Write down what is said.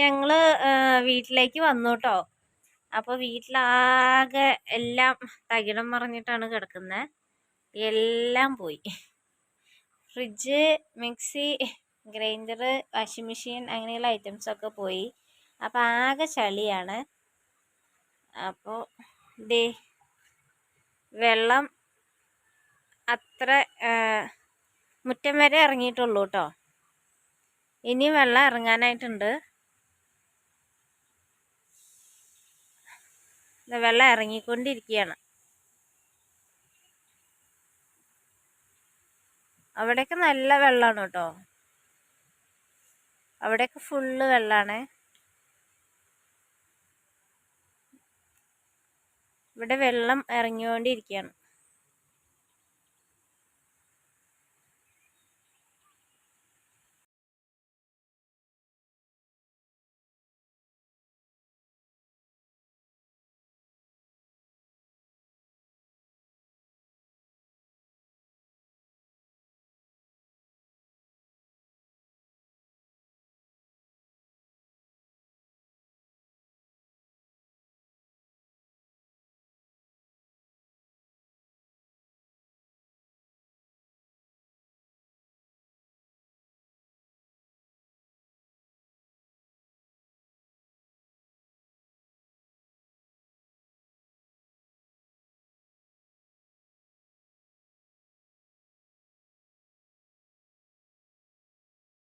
ഞങ്ങൾ വീട്ടിലേക്ക് വന്നു കേട്ടോ അപ്പോൾ വീട്ടിലാകെ എല്ലാം തകിടം മറിഞ്ഞിട്ടാണ് കിടക്കുന്നത് എല്ലാം പോയി. Fridge mixie grinder washing machine അങ്ങനെയുള്ള ഐറ്റംസൊക്കെ പോയി. അപ്പോൾ ആകെ ചളിയാണ്. അപ്പോൾ ദേ വെള്ളം അത്ര മുറ്റം വരെ ഇറങ്ങിയിട്ടുള്ളൂ കേട്ടോ ഇനി വെള്ളം ഇറങ്ങാനായിട്ടുണ്ട്. വെള്ളം ഇറങ്ങിക്കൊണ്ടിരിക്കുകയാണ്. അവിടെയൊക്കെ നല്ല വെള്ളമാണ് കേട്ടോ. അവിടെയൊക്കെ ഫുള്ള് വെള്ളമാണ് ഇവിടെ വെള്ളം ഇറങ്ങിക്കൊണ്ടിരിക്കുകയാണ്.